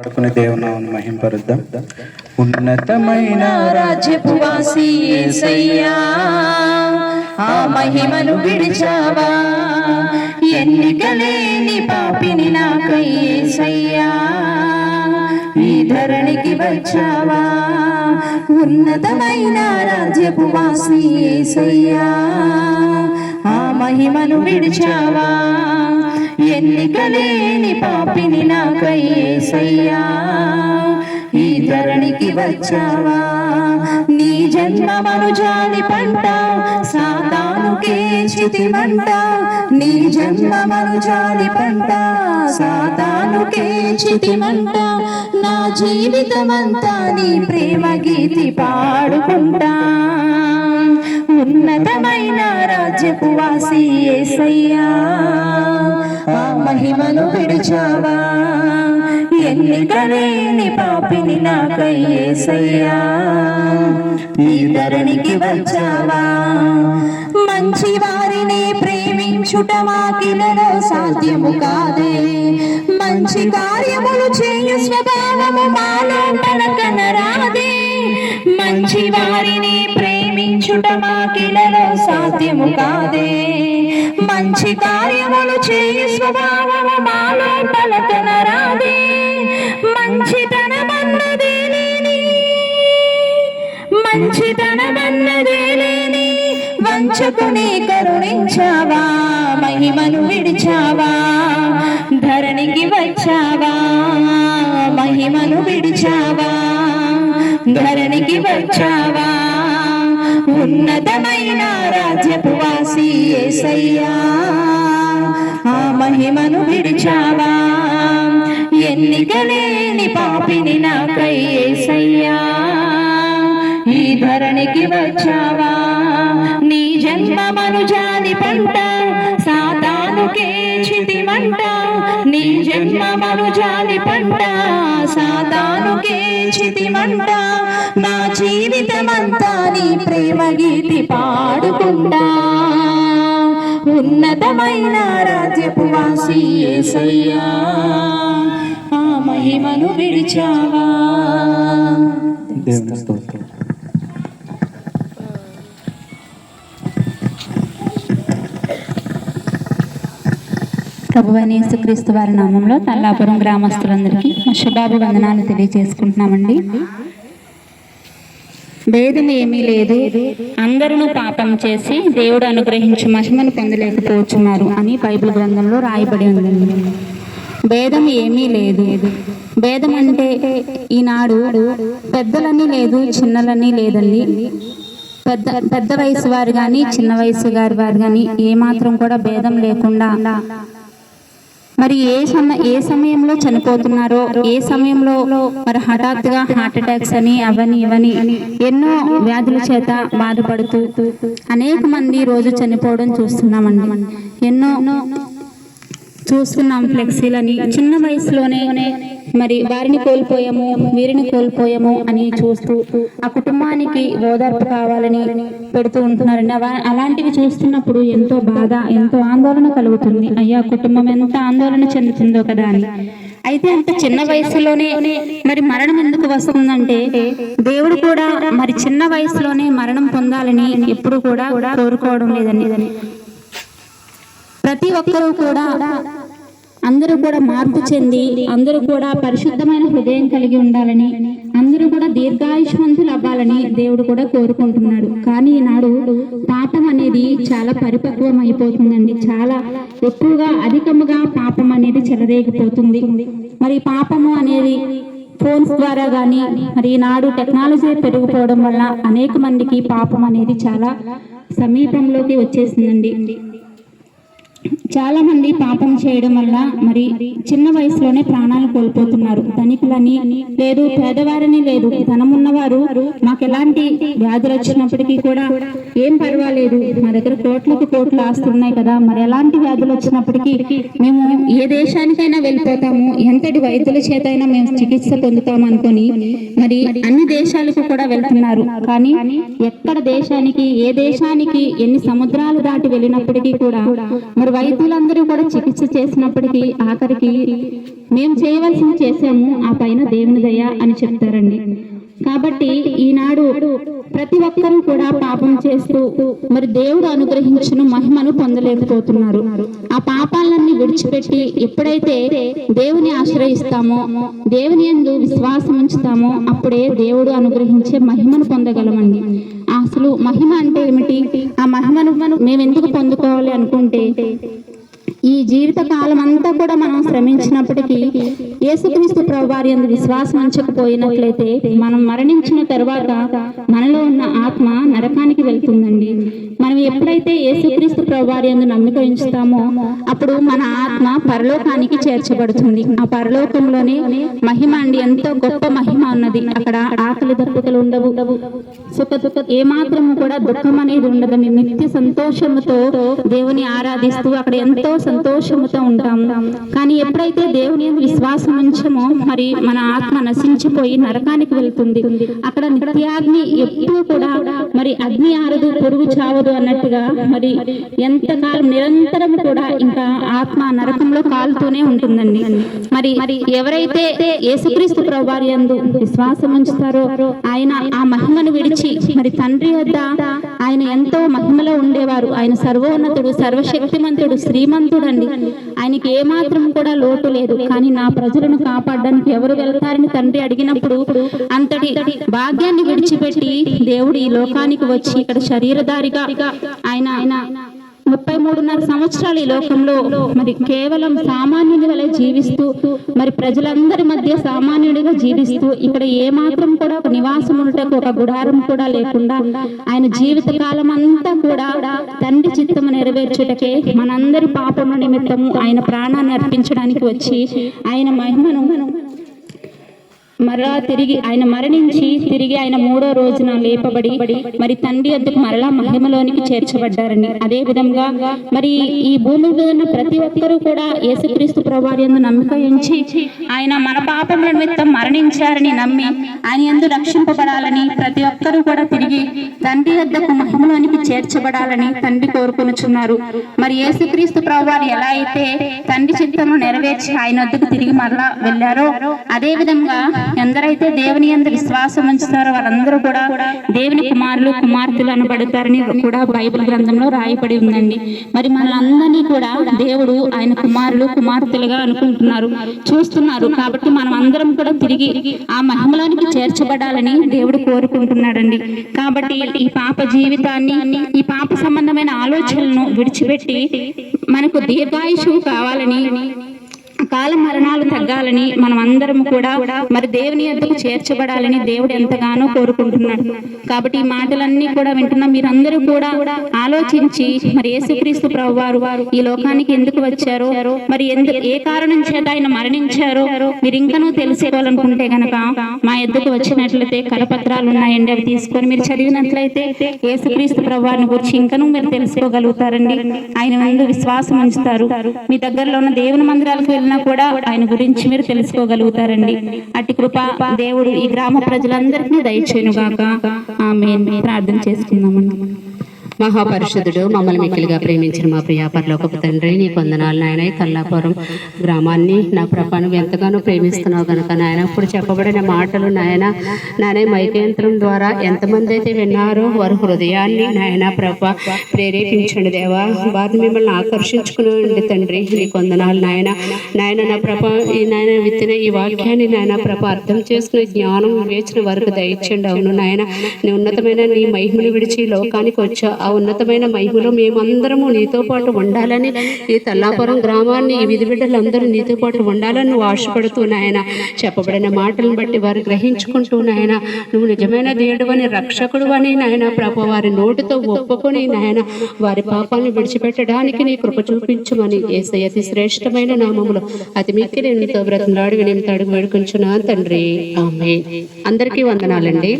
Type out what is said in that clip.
పడుకునే దేవునామను మహింపరుద్దాం. ఉన్నతమైన రాజ్యపు వాసి ఆ మహిమను విడిచావా? ఎన్నికలేని పాపిని నాకయ్యేసయ్యా ఈ ధరణికి వచ్చావా? ఉన్నతమైన రాజ్యపు వాసి ఆ మహిమను విడిచావా? ఎన్నికలేని పాపిని నాకై యేసయ్యా ఈ ధరణికి వచ్చావా? నీ జన్మమను జాలి పంట సాతానుకే చితిమంట. నీ జన్మమను జాలి పంట సాతానుకే చితిమంట. నా జీవితమంతా నీ ప్రేమ గీతి పాడుకుంటా. ఉన్నతమైన రాజ్యపు వాసి ఏసయ్యా. ఆ మహిమను విడిచావా? ఎన్నికలేని పాపిని నాకై యేసయ్యా ఈ ధరణికి వచ్చావా? మంచి వారిని ప్రేమించుట మాకిలలో సాధ్యము కాదే. మంచి కార్యములు చేయు స్వభావము మాలో కనరాదే. మంచి వారిని ప్రేమించుట మాకిలలో సాధ్యము కాదే. మంచి కార్యములు చేయి స్వభావము మాలో పలకనరాదే. మంచితనమన్నదే లేని మంచితనమన్నదే లేని వంచకుని కరుణించావా మహిమను విడిచావా ధరణికి వచ్చావా మహిమను విడిచావా ధరణికి వచ్చావా. ఉన్నతమైన రాజ్యపు వాసి యేసయ్యా ఆ మహిమను విడిచావా? ఎన్నికలేని పాపిని నాకై ఏసయ్యా. ఈ ధరణికి వచ్చావా? నీ జన్మమను జాని పంట సాతానుకే చితిమంట నీ జన్మమను జాలి పంట సాతానుకే చితిమంట నా జీవితమంతా నీ ప్రేమ గీతి పాడుకుంటా. ఉన్నతమైన రాజ్యపు వాసి ఏసయ్యా ఆ మహిమను విడిచావా? ప్రభు స్తోత్రం యేసుక్రీస్తు వారి నామంలో తల్లాపురం గ్రామస్తులందరికీ మా శుభాభి వందనాలు తెలియజేసుకుంటున్నామండి. భేదం ఏమీ లేదు. అందరూ పాపం చేసి దేవుడు అనుగ్రహించి మహిమను పొందలేకపోతున్నారు అని బైబిల్ గ్రంథంలో రాయబడి ఉందండి. భేదం ఏమీ లేదు. భేదం అంటే ఈనాడు పెద్దలని లేదు చిన్నలని లేదండి. పెద్ద పెద్ద వయసు వారు కానీ చిన్న వయసు గారి వారు కానీ ఏమాత్రం కూడా భేదం లేకుండా మరి ఏ సమ ఏ సమయంలో చనిపోతున్నారో ఏ సమయంలో మరి హఠాత్తుగా హార్ట్ అటాక్స్ అని అవని ఇవని ఎన్నో వ్యాధుల చేత బాధపడుతూ అనేక మంది రోజు చనిపోవడం చూస్తున్నామండి. ఎన్నో చూస్తున్నాం ఫ్లెక్సీలని. చిన్న వయసులోనే మరి వారిని కోల్పోయాము వీరిని కోల్పోయాము అని చూస్తూ ఆ కుటుంబానికి ఓదార్పు కావాలని పెడుతూ ఉంటున్నారండి. అలాంటివి చూస్తున్నప్పుడు ఎంతో బాధ ఎంతో ఆందోళన కలుగుతుంది. అయ్యా కుటుంబం ఎంత ఆందోళన చెందుతుందో కదా అని. అయితే అంత చిన్న వయసులోనే మరి మరణం ఎందుకు వస్తుందంటే దేవుడు కూడా మరి చిన్న వయసులోనే మరణం పొందాలని ఎప్పుడు కూడా కోరుకోవడం లేదండి. ప్రతి ఒక్కరూ కూడా అందరూ కూడా మార్పు చెంది అందరూ కూడా పరిశుద్ధమైన హృదయం కలిగి ఉండాలని అందరూ కూడా దీర్ఘాయుష్మంతులు అవ్వాలని దేవుడు కూడా కోరుకుంటున్నాడు. కానీ ఈనాడు పాపం అనేది చాలా పరిపక్వం అయిపోతుందండి చాలా ఎక్కువగా అధికముగా పాపం అనేది చెలరేగిపోతుంది. మరి పాపము అనేది ఫోన్స్ ద్వారా కానీ మరి ఈనాడు టెక్నాలజీ పెరిగిపోవడం వల్ల అనేక మందికి పాపం అనేది చాలా సమీపంలోకి వచ్చేసిందండి. చాలా మంది పాపం చేయడం వల్ల మరి చిన్న వయసులోనే ప్రాణాలు కోల్పోతున్నారు. ధనికులని లేదు పేదవారని లేదు ధనం ఉన్నవారు మాకు ఎలాంటి వ్యాధులు వచ్చినప్పటికీ కూడా ఏం పర్వాలేదు. మా దగ్గర కోట్లకు కోట్లు ఆస్తున్నాయి కదా మరి ఎలాంటి వ్యాధులు వచ్చినప్పటికీ మేము ఏ దేశానికైనా వెళ్ళిపోతాము. ఎంతటి వైద్యుల చేత అయినా మేము చికిత్స పొందుతాం అనుకొని మరి అన్ని దేశాలకు కూడా వెళ్తున్నారు. కానీ ఎక్కడ దేశానికి ఏ దేశానికి ఎన్ని సముద్రాలు దాటి వెళ్ళినప్పటికీ కూడా మరి వైద్యులందరూ కూడా చికిత్స చేసినప్పటికీ ఆఖరికి మేము చేయవలసింది చేసాము ఆ పైన దేవుని దయ అని చెప్తారండి. కాబట్టి ఈనాడు ప్రతి ఒక్కరూ కూడా పాపం చేస్తూ మరి దేవుడు అనుగ్రహించిన మహిమను పొందలేకపోతున్నారు. ఆ పాపాలన్నీ విడిచిపెట్టి ఎప్పుడైతే దేవుని ఆశ్రయిస్తామో దేవుని యందు విశ్వాసం ఉంచుతామో అప్పుడే దేవుడు అనుగ్రహించే మహిమను పొందగలమండి. అసలు మహిమ అంటే ఏమిటి? ఆ మహిమను మనం మేము ఎందుకు పొందుకోవాలి అనుకుంటే? ఈ జీవిత కాలం అంతా కూడా మనం శ్రమించినప్పటికీ యేసుక్రీస్తు ప్రభు వారి అందు విశ్వాసం ఉంచకపోయినట్లయితే మనం మరణించిన తర్వాత మనలో ఉన్న ఆత్మ నరకానికి వెళ్తుందండి. మనం ఎప్పుడైతే యేసుక్రీస్తు ప్రభు వారి అందు నమ్మిక ఉంచుతామో అప్పుడు మన ఆత్మ పరలోకానికి చేర్చబడుతుంది. ఆ పరలోకంలోనే మహిమ అండి. ఎంతో గొప్ప మహిమ ఉన్నది. అక్కడ ఆకలి దప్పుకలు ఉండవు. సుఖ దుఃఖ ఏమాత్రము కూడా దుఃఖం అనేది ఉండదని నిత్య సంతోషముతో దేవుని ఆరాధిస్తూ అక్కడ ఎంతో సంతోషముతో ఉంటాం కానీ ఎప్పుడైతే దేవుని విశ్వాసం ఉంచమో మరి మన ఆత్మ నశించిపోయి నరకానికి వెళ్తుంది. అక్కడ నిత్యాగ్ని ఎప్పుడూ కూడా మరి అగ్ని ఆరదు పొరుగు చావదు అన్నట్టుగా మరి ఎంతకాలం నిరంతరం కూడా ఇంకా ఆత్మ నరకంలో కాలుతూనే ఉంటుందండి. మరి మరి ఎవరైతే యేసుక్రీస్తు ప్రభు వారి యందు విశ్వాసం ఉంచుతారో ఆయన ఆ మహిమను విడిచి మరి తండ్రి వద్ద ఆయన ఎంతో మహిమలో ఉండేవారు. ఆయన సర్వోన్నతుడు సర్వశక్తిమంతుడు శ్రీమంతుడు చూడండి. ఆయనకి ఏమాత్రం కూడా లోటు లేదు. కానీ నా ప్రజలను కాపాడడానికి ఎవరు వెళ్తారని తండ్రి అడిగినప్పుడు అంతటి భాగ్యాన్ని విడిచిపెట్టి దేవుడు ఈ లోకానికి వచ్చి ఇక్కడ శరీరధారిగా ఆయన ఆయన ముప్పై మూడున్నర సంవత్సరాలు ఈ లోకంలో. మరి కేవలం సామాన్యుని వలె జీవిస్తూ మరి ప్రజలందరి మధ్య సామాన్యుడిగా జీవిస్తూ ఇక్కడ ఏ మాత్రం కూడా ఒక నివాసం ఉండటకు ఒక గుడారం కూడా లేకుండా ఆయన జీవిత కాలం అంతా కూడా తండ్రి చిత్తము నెరవేర్చుటకే మనందరి పాపముల నిమిత్తము ఆయన ప్రాణాన్ని అర్పించడానికి వచ్చి ఆయన మహిమను మరలా తిరిగి ఆయన మరణించి తిరిగి ఆయన మూడో రోజున లేపబడి మరి తండ్రి వద్దకు మరలా మహిమలోనికి చేర్చబడ్డారని. అదే విధంగా మరి ఈ భూమి మీద ఉన్న ప్రతి ఒక్కరూ కూడా యేసుక్రీస్తు ప్రభువారి యందు నమ్మిక ఉంచి ఆయన మన పాపముల నిమిత్తం మరణించారని నమ్మి ఆయన ఎందు రక్షింపబడాలని ప్రతి ఒక్కరూ కూడా తిరిగి తండ్రి వద్దకు మహిమలోనికి చేర్చబడాలని తండ్రి కోరుకొనుచున్నారు. మరి యేసుక్రీస్తు ప్రభువారు ఎలా అయితే తండ్రి చిత్తము నెరవేర్చి ఆయన వద్దకు తిరిగి మరలా వెళ్ళారో అదే విధంగా ఎందరైతే దేవుని యందు విశ్వాసం ఉంచుతారో వారందరూ కూడా దేవుని కుమారులు కుమార్తెలు అనబడతారని కూడా బైబిల్ గ్రంథంలో రాయబడి ఉందండి. మరి మనందరినీ కూడా దేవుడు ఆయన కుమారులు కుమార్తెలుగా అనుకుంటున్నారు చూస్తున్నారు. కాబట్టి మనం అందరం కూడా తిరిగి ఆ మహిమలోనికి చేర్చబడాలని దేవుడు కోరుకుంటున్నాడండి. కాబట్టి ఈ పాప జీవితాన్ని ఈ పాప సంబంధమైన ఆలోచనలను విడిచిపెట్టి మనకు దీర్ఘాయుషు కావాలని అకాల మరణాలు తగ్గాలని మనం అందరం కూడా మరి దేవుని యొద్దకు చేర్చబడాలని దేవుడు ఎంతగానో కోరుకుంటున్నాడు. కాబట్టి ఈ మాటలన్నీ కూడా వింటున్న మీరందరూ కూడా ఆలోచించి మరి యేసుక్రీస్తు ప్రభు వారు ఈ లోకానికి ఎందుకు వచ్చారో మరి ఎందుకు ఏ కారణం చేత ఆయన మరణించారో మీరు ఇంకనూ తెలుసుకోవాలనుకుంటే గనక మా ఎద్దుకు వచ్చినట్లయితే కరపత్రాలు ఉన్నాయండి అవి తీసుకొని మీరు చదివినట్లయితే యేసుక్రీస్తు ప్రభు వారిని గురించి ఇంకనూ మీరు తెలుసుకోగలుగుతారండి. ఆయన ముందు విశ్వాసం ఉంచుతారు మీ దగ్గరలో ఉన్న దేవుని మందిరాలకు వెళ్ళిన కూడా ఆయన గురించి మీరు తెలుసుకోగలుగుతారండి. అట్టి కృప దేవుడు ఈ గ్రామ ప్రజలందరికీ దయచేయునుగాక. ఆమె ప్రార్థన చేసుకుందామండి. మహాపరిషుద్ధుడు మమ్మల్ని మిక్కిలిగా ప్రేమించిన మా ప్రియా పరలోకపు తండ్రి నీ కొందనాలు నాయన కల్లాపురం గ్రామాన్ని నా ప్రభా నువ్వు ఎంతగానో ప్రేమిస్తున్నావు కనుక నాయన. ఇప్పుడు చెప్పబడిన మాటలు నాయన నాయన మైకేంద్రం ద్వారా ఎంతమంది అయితే విన్నారో వారి హృదయాన్ని నాయన ప్రభ ప్రేరేపించండి దేవా. వారిని మిమ్మల్ని ఆకర్షించుకుని తండ్రి నీ కొందనాలు నాయన నాయన నా ప్రభ ఈ నాయన విత్తిన ఈ వాక్యాన్ని నాయన ప్రభ అర్థం చేసుకునే జ్ఞానం వివేచన వరకు దయచండి అవును నాయన నీ ఉన్నతమైన నీ మహిమను విడిచి లోకానికి వచ్చా ఆ ఉన్నతమైన మహిమలో మేమందరము నీతో పాటు ఉండాలని ఈ తల్లాపురం గ్రామాన్ని ఈ విధి బిడ్డలందరూ నీతో పాటు ఉండాలని నువ్వు ఆశపడుతూ నాయన. చెప్పబడిన మాటలను బట్టి వారు గ్రహించుకుంటూ నాయన. నువ్వు నిజమైన దేవుడు అని రక్షకుడు అని నాయన. ప్రభు వారి నోటితో ఒప్పుకొని నాయన వారి పాపాలను విడిచిపెట్టడానికి నీ కృప చూపించమని ఏసై అతి శ్రేష్టమైన నామములో అతి మిక్కిలి నీతో బ్రతంలాడు వినిమితాడు వేడుకుంటున్నాను తండ్రి. ఆమె అందరికీ వందనాలండి.